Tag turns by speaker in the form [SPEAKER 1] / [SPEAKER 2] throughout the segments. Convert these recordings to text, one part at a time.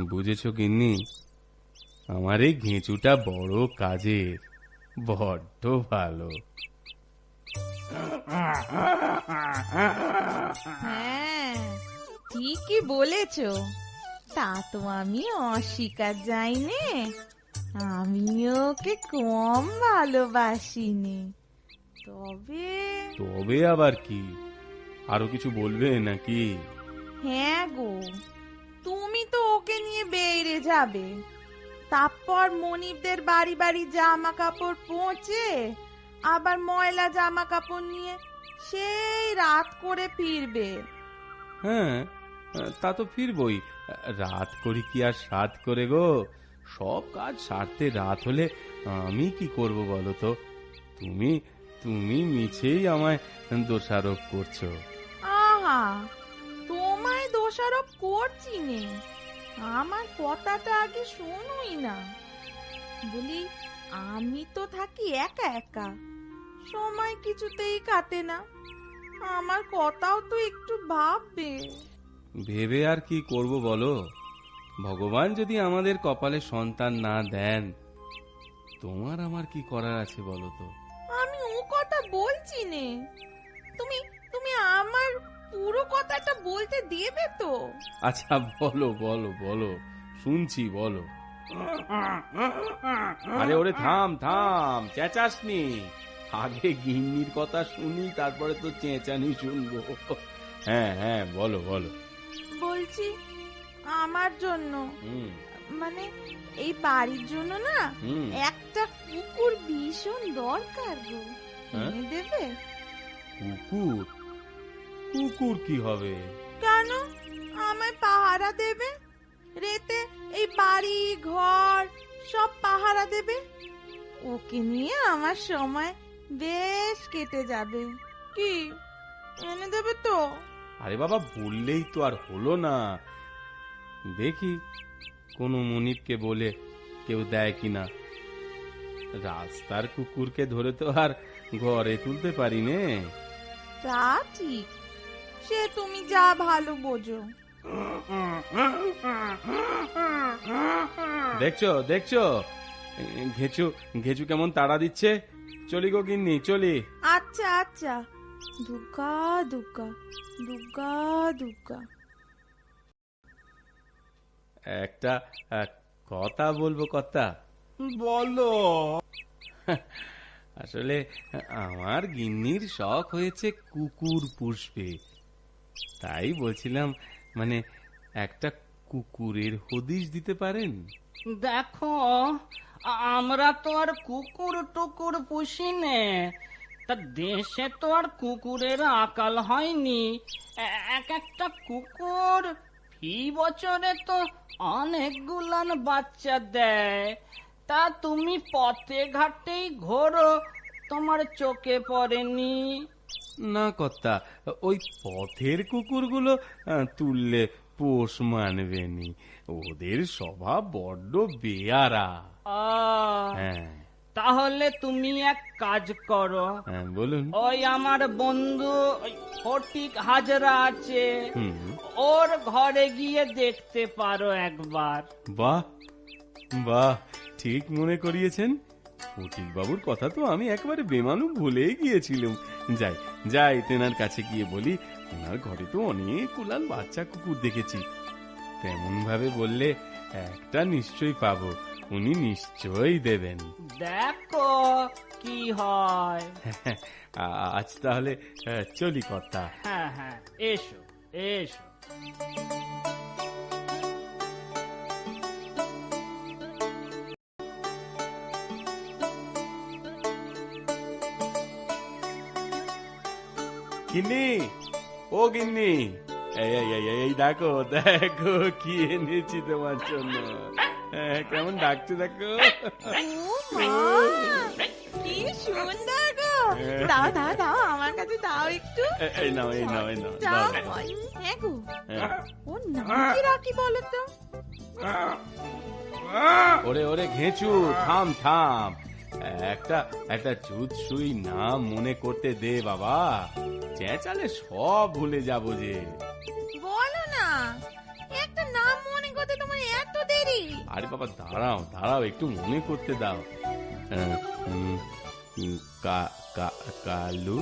[SPEAKER 1] বুঝেছ গিন্নি? আমার এই ঘেঁচুটা বড় কাজের বড্ড ভালো।
[SPEAKER 2] হ্যাঁ ঠিকই বলেছ। তা তো আমি অস্বীকার যাইনে আমিও ওকে কম ভালোবাসিনি। তবে
[SPEAKER 1] তবে আবার কি? আরও কিছু বলবে নাকি?
[SPEAKER 2] হ্যাঁ গো তুমি তো ওকে নিয়ে বেরিয়ে যাবে। তারপর মনিবদের বাড়ি বাড়ি জামা কাপড় পৌঁছে আবার ময়লা জামা কাপড় নিয়ে সেই রাত করে ফিরবে।
[SPEAKER 1] হ্যাঁ তা তো ফিরবই। রাত করি কি আর সাত করে গো? সব কাজ সারতে রাত হলে আমি কি করব বলো তো? তুমি তুমি মিছেই আমায় দোষারোপ করছ।
[SPEAKER 2] আহা দোষারোপ করছি নে। আমার কথাটা আগে শুনুই না। বলি আমি তো থাকি একা একা। সময় কিছুতেই কাটে না। আমার কথাও তো একটু ভাববে।
[SPEAKER 1] ভেবে আর কি করব বলো? ভগবান যদি আমাদের কপালে সন্তান না দেন তোমার আমার কি করার আছে বলো তো?
[SPEAKER 2] আমি ও কথা বলছি নে। তুমি তুমি আমার পুরো কথাটা বলতে দেবে তো।
[SPEAKER 1] আচ্ছা বলো বলো বলো। শুনছি বলো। আরে ওরে থাম থাম চেঁচাসনি। আগে গিন্নির কথা শুনি তারপরে তো চেঁচানি শুনব। হ্যাঁ হ্যাঁ বলো বলো।
[SPEAKER 2] বলছি আমার জন্য। মানে এই বাড়ির জন্য না একটা কুকুর ভীষণ দরকার গো।
[SPEAKER 1] হ্যাঁ?
[SPEAKER 2] দেবে?
[SPEAKER 1] কুকুর? কুকুর কি হবে?
[SPEAKER 2] কেন? আমায় পাহারা দেবে? রেতে এই বাড়ি ঘর সব পাহারা দেবে? ওকে নিয়ে আমার সময় বেশ কেটে যাবে। কি? এনে দেবে তো?
[SPEAKER 1] আরে বাবা বললেই তো আর হলো না। দেখি কোনো মনিবকে বলে কেউ দেয় কিনা। রাস্তার কুকুরকে ধরে তো আর ঘরে তুলতে পারি নে।
[SPEAKER 2] তা ঠিক। সে তুমি যা ভালো বোঝো।
[SPEAKER 1] দেখছ দেখছ? ঘেচু ঘেচু কেমন তাড়া দিচ্ছে? চলি গো গিন্নি চলি।
[SPEAKER 2] আচ্ছা আচ্ছা। দুর্গা দুর্গা দুর্গা দুর্গা
[SPEAKER 1] একটা কথা বলব কথা
[SPEAKER 3] বলো।
[SPEAKER 1] আসলে আমার গিন্নির শখ হয়েছে কুকুর পুষবে। তাই বলছিলাম মানে একটা কুকুরের হদিশ দিতে পারেন?
[SPEAKER 3] দেখো, আমরা তো আর কুকুর টুকুর পুষি নে তা দেশে তো আর কুকুরের আকাল হয়নি। এক একটা কুকুর ফি বছরে তো অনেকগুলান বাচ্চা দেয়। তা তুমি পথে ঘাটেই ঘোরো, তোমার চোখে পড়েনি।
[SPEAKER 1] না কর্তা ওই পথের কুকুরগুলো আহ, তুললে পোষ মানবেনি ওদের স্বভাব বড্ড বেয়ারা।
[SPEAKER 3] আহ,
[SPEAKER 1] হ্যাঁ।
[SPEAKER 3] তাহলে তুমি এক কাজ করো।
[SPEAKER 1] হ্যাঁ বলুন।
[SPEAKER 3] ওই আমার বন্ধু ওই ফটিক হাজরা আছে।
[SPEAKER 1] হুম।
[SPEAKER 3] ওর ঘরে গিয়ে দেখতে পারো একবার।
[SPEAKER 1] বাহ বাহ ঠিক মনে করিয়েছেন। ফটিক বাবুর কথা তো আমি একেবারে বেমানু ভুলেই গিয়েছিলাম। যাই যাই তেনার কাছে গিয়ে বলি ওনার ঘরে তো অনেক কুলাল বাচ্চা কুকুর দেখেছি। তেমন ভাবে বললে একটা নিশ্চয়ই পাবো উনি নিশ্চয়ই দেবেন।
[SPEAKER 3] দেখো কি হয়।
[SPEAKER 1] আজ তাহলে চলি কর্তা।
[SPEAKER 3] হ্যাঁ হ্যাঁ এসো এসো।
[SPEAKER 1] গিন্নি? ও গিন্নি। এই এই এই এই, এই দেখো দেখো কি এনেছি তোমার জন্য। হ্যাঁ, কেমন ডাকছে দেখো।
[SPEAKER 2] ও কি সুন্দর গো। দাও দাও দাও আমার কাছে দাও একটু।
[SPEAKER 1] এই- এই নাও এই নাও এই নাও
[SPEAKER 2] দাও
[SPEAKER 1] দাও, দাও।
[SPEAKER 2] হ্যাঁ গো। ও নাম কি রাখি বলো তো
[SPEAKER 1] ওরে ওরে ঘেঁচু থাম থাম। একটা একটা চুত সুই নাম মনে করতে দে বাবা। চেঁচালে সব ভুলে যাব যে।
[SPEAKER 2] বলো না একটা নাম মনে করতে তোমার এত নাকি
[SPEAKER 1] আরে বাবা দাঁড়াও দাঁড়াও একটু মনে করতে দাও। কালু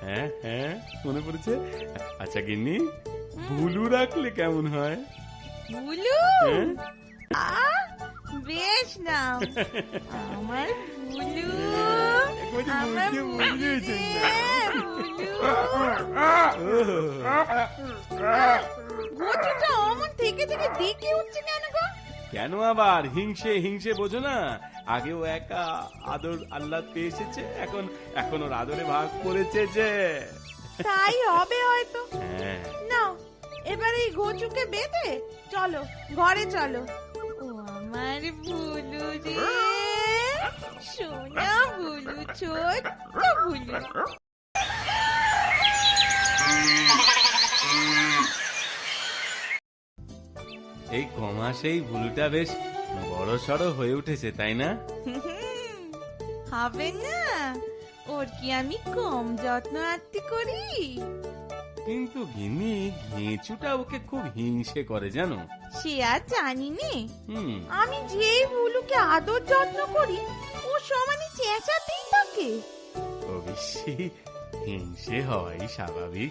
[SPEAKER 1] হ্যাঁ হ্যাঁ মনে পড়েছে? আচ্ছা গিন্নি ভুলু রাখলে কেমন হয়?
[SPEAKER 2] বুলু
[SPEAKER 1] হ্যাঁ?
[SPEAKER 2] বেশ নাও আমার বুলু আমার বুলু রে, বুলু গোচুটা অমন থেকে থেকে ডেকে উঠছে কেন গো
[SPEAKER 1] কেন আবার হিংসে হিংসে বোঝো না? আগে ও একা আদর আল্লাহ পেয়ে এসেছে এখন এখন ওর আদরে ভাগ করেছে যে।
[SPEAKER 2] তাই হবে হয়তো।
[SPEAKER 1] না
[SPEAKER 2] নাও এবার এই গোচুকে বেঁধে চলো ঘরে চলো। আমার ভুলু রে। সোনা ভুলু ছোট্ট ভুলু।
[SPEAKER 1] এই কমাসেই ভুলুটা বেশ বড় সড়ো হয়ে উঠেছে তাই না?
[SPEAKER 2] হবে না। ওর কি আমি কম যত্ন আত্মি করি?
[SPEAKER 1] কিন্তু গিন্নি ঘেঁচুটা ওকে খুব হিংসে করে জানো?
[SPEAKER 2] সে আর জানি নে
[SPEAKER 1] হুম।
[SPEAKER 2] আমি যেই ভুলুকে আদর যত্ন করি ও সমানে চেঁচাতেই থাকে।
[SPEAKER 1] অবশ্যই হিংসে হওয়াই স্বাভাবিক।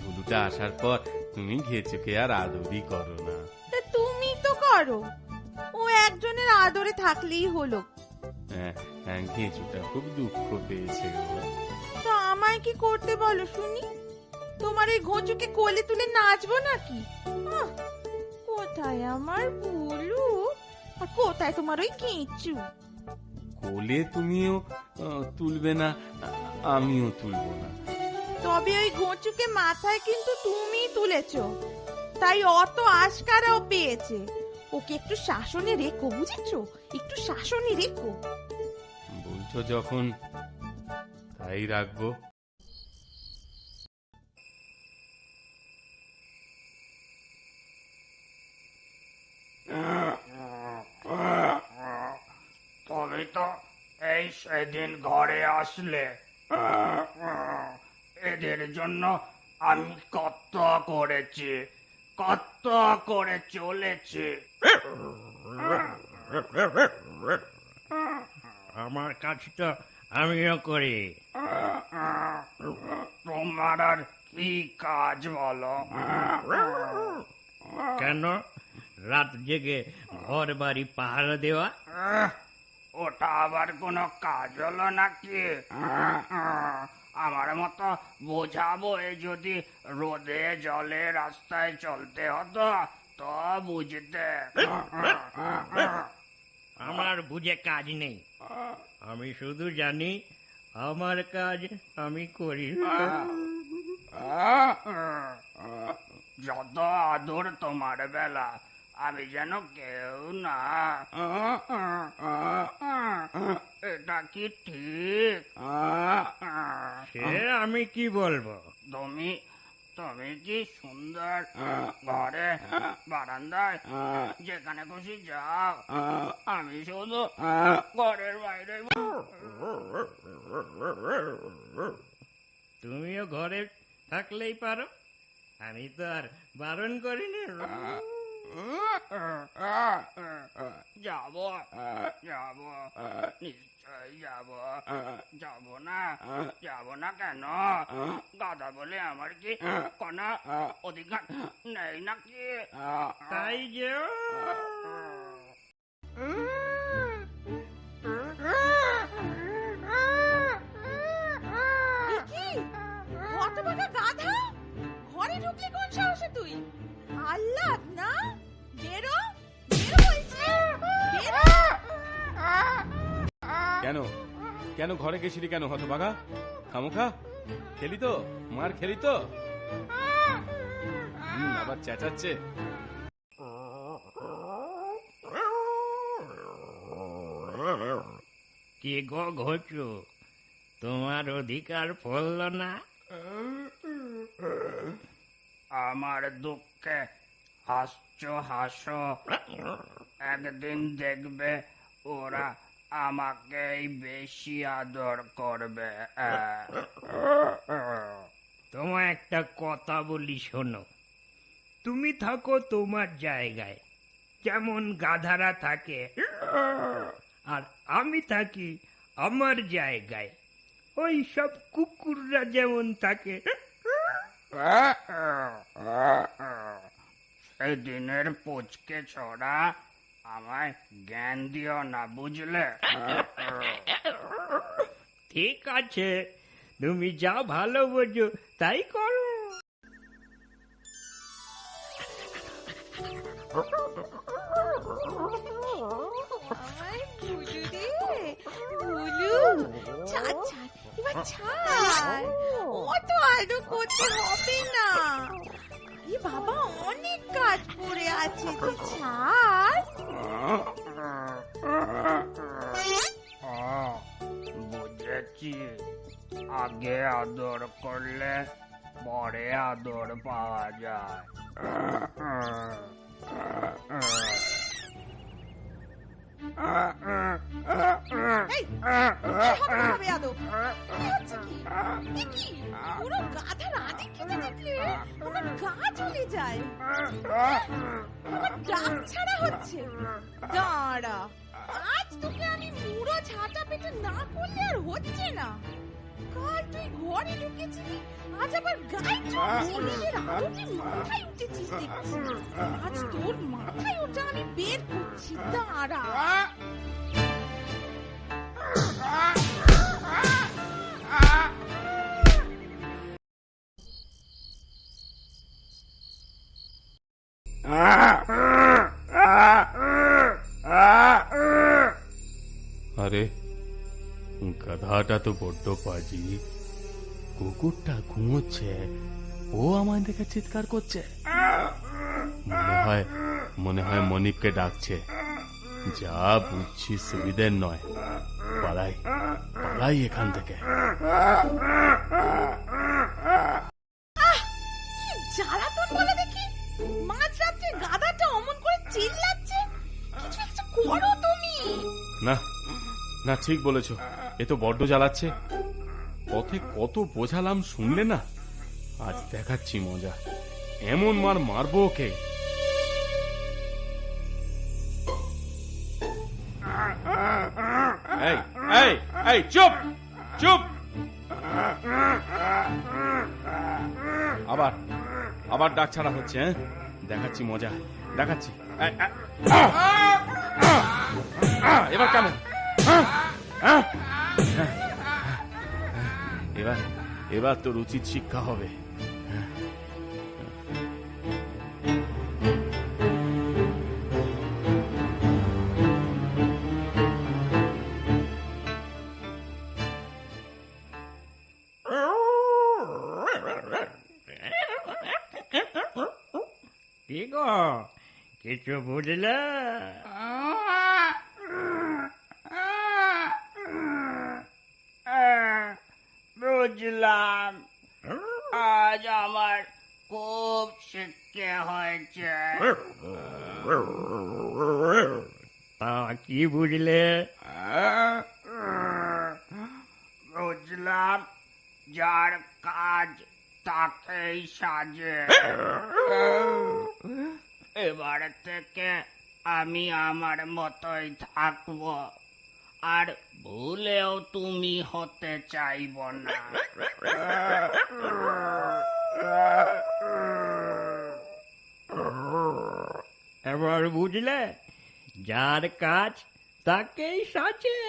[SPEAKER 1] ভুলুটা আসার পর তুমি ঘেঁচুকে আর আদরই করো না।
[SPEAKER 2] তা তুমি তো করো। ও একজনের আদরে থাকলেই হলো।
[SPEAKER 1] হ্যাঁ, হ্যাঁ, ঘেঁচুটা খুব দুঃখ পেয়েছে
[SPEAKER 2] তো আমায় কি করতে বলো শুনি? তোমার এই ঘোঁচুকে কোলে তুলে নাচবো নাকি? আহ, কোথায় আমার ভুলু? আর কোথায় তোমার ওই কেঁচু
[SPEAKER 1] কোলে তুমিও আহ, তুলবে না আ- আমিও তুলবো না।
[SPEAKER 2] তবে ওই ঘোঁচুকে মাথায় কিন্তু তুমিই তুলেছো। তাই অত আশকারাও পেয়েছে। ওকে একটু শাসনে রেখো বুঝেছ? একটু শাসনে রেখো।
[SPEAKER 1] বলছো যখন তাই রাখব।
[SPEAKER 3] তুমি তো এই সেদিন ঘরে আসলে। এদের জন্য আমি কত করেছি কত করে চলেছি।
[SPEAKER 4] আমার কাজ তো আমিও করি।
[SPEAKER 3] তোমার আর কি কাজ বলো?
[SPEAKER 4] কেন? রাত জেগে ঘর বাড়ি পাহারা দেওয়া?
[SPEAKER 3] ওটা আবার কোনো কাজ হলো নাকি? আমার মতো বোঝাবো যদি রোদে জলে রাস্তায় চলতে হতো তো বুঝতে।
[SPEAKER 4] আমার বুঝে কাজ নেই। আমি শুধু জানি আমার কাজ আমি করি।
[SPEAKER 3] যত আদর তোমার বেলা আমি যেন কেউ না এটা কি ঠিক?
[SPEAKER 4] সে আমি কি বলব?
[SPEAKER 3] তুমি তুমি কি সুন্দর ঘরে বারান্দায় যেখানে খুশি যাও। আমি শুধু ঘরের বাইরে
[SPEAKER 4] তুমিও ঘরে থাকলেই পারো। আমি তো আর বারণ করিনি।
[SPEAKER 3] যাব যাব নিশ্চয় যাব যাব না যাব না কেন গাদা বলে আমার কি কোনো অধিকার নেই নাকি
[SPEAKER 4] তাই যে
[SPEAKER 2] এ কি হতভাগা গাধা ঘরে ঢুকলি কোন সাহসে তুই? আল্লাহ না? বেরো বেরো বলছি। বেরো।
[SPEAKER 1] কেন? কেন ঘরে গেছিলি কেন হতবাগা? খামোখা? খেলি তো? মার খেলি তো? হুম, আবার চেঁচাচ্ছে।
[SPEAKER 4] কি গো ঘোচু তোমার অধিকার ফলল না?
[SPEAKER 3] আমার দুঃখে হাসছ, হাসো। একদিন দেখবে ওরা আমাকেই বেশি আদর করবে।
[SPEAKER 4] তোমায় একটা কথা বলি শোনো। তুমি থাকো তোমার জায়গায়। যেমন গাধারা থাকে, আর আমি থাকি আমার জায়গায়। ওই সব কুকুররা যেমন থাকে
[SPEAKER 3] সেই দিনের পুচকে ছড়া আমায় জ্ঞান দিও না, বুঝলে?
[SPEAKER 4] ঠিক আছে, তুমি যা ভালো বোঝো তাই করো।
[SPEAKER 2] ভুলু রে ভুলু ছাড় ছাড় এবার ছাড় অত আলু করতে হবে না এ বাবা অনেক কাজ পড়ে আছে ছাড়
[SPEAKER 3] ও, বুঝেছি আগে আদর করলে পরে আদর পাওয়া যায়
[SPEAKER 2] এই হবে না পুরো গাধার আদি খেতে দেখলে আমার গা চলে যায়। আমার ডাক হচ্ছে দাঁড়া, আজ তোকে আমি পুরো ঝাঁটা পেটে না করলে আর হচ্ছে না। কাল তুই ঘরে ঢুকেছিলি আজ আবার গায়ে চড়ছিলি নিজের আলোকে মাথায় উঠেছিস দেখছি। আজ তোর মাথায় ওটা আমি বের করছি। দাঁড়া।
[SPEAKER 1] গাধাটা তো বড্ড পাজি। কুকুরটা ঘুমোচ্ছে ও আমার দেখে চিৎকার করছে। মনে হয় মনে হয় মনিককে ডাকছে। যা বুঝছি সুবিধের নয়। পালাই পালাই এখান থেকে।
[SPEAKER 2] জ্বালাতন বলে দেখি? মাঝরাত্রে গাধাটা অমন করে চিল্লাচ্ছে। কিছু একটা করো তুমি।
[SPEAKER 1] না না, ঠিক বলেছ। এ তো বড্ড জ্বালাচ্ছে। পথে কত বোঝালাম শুনলে না? আজ দেখাচ্ছি মজা। এমন মার মারবো ওকে। চুপ চুপ। আবার আবার ডাক ছাড়া হচ্ছে হ্যাঁ? দেখাচ্ছি মজা, দেখাচ্ছি! এবার কেমন! এবার এবার তোর উচিত শিক্ষা হবে।
[SPEAKER 4] কি গো কিছু বুঝলে?
[SPEAKER 3] বুঝলাম। আজ আমার খুব শিক্ষে হয়েছে।
[SPEAKER 4] তা কি বুঝলে?
[SPEAKER 3] বুঝলাম যার কাজ তাকেই সাজে। এবার থেকে আমি আমার মতোই থাকব। আর ভুলেও তুমি হতে চাইব না।
[SPEAKER 4] এবার বুঝলে যার কাজ তাকেই সাজে।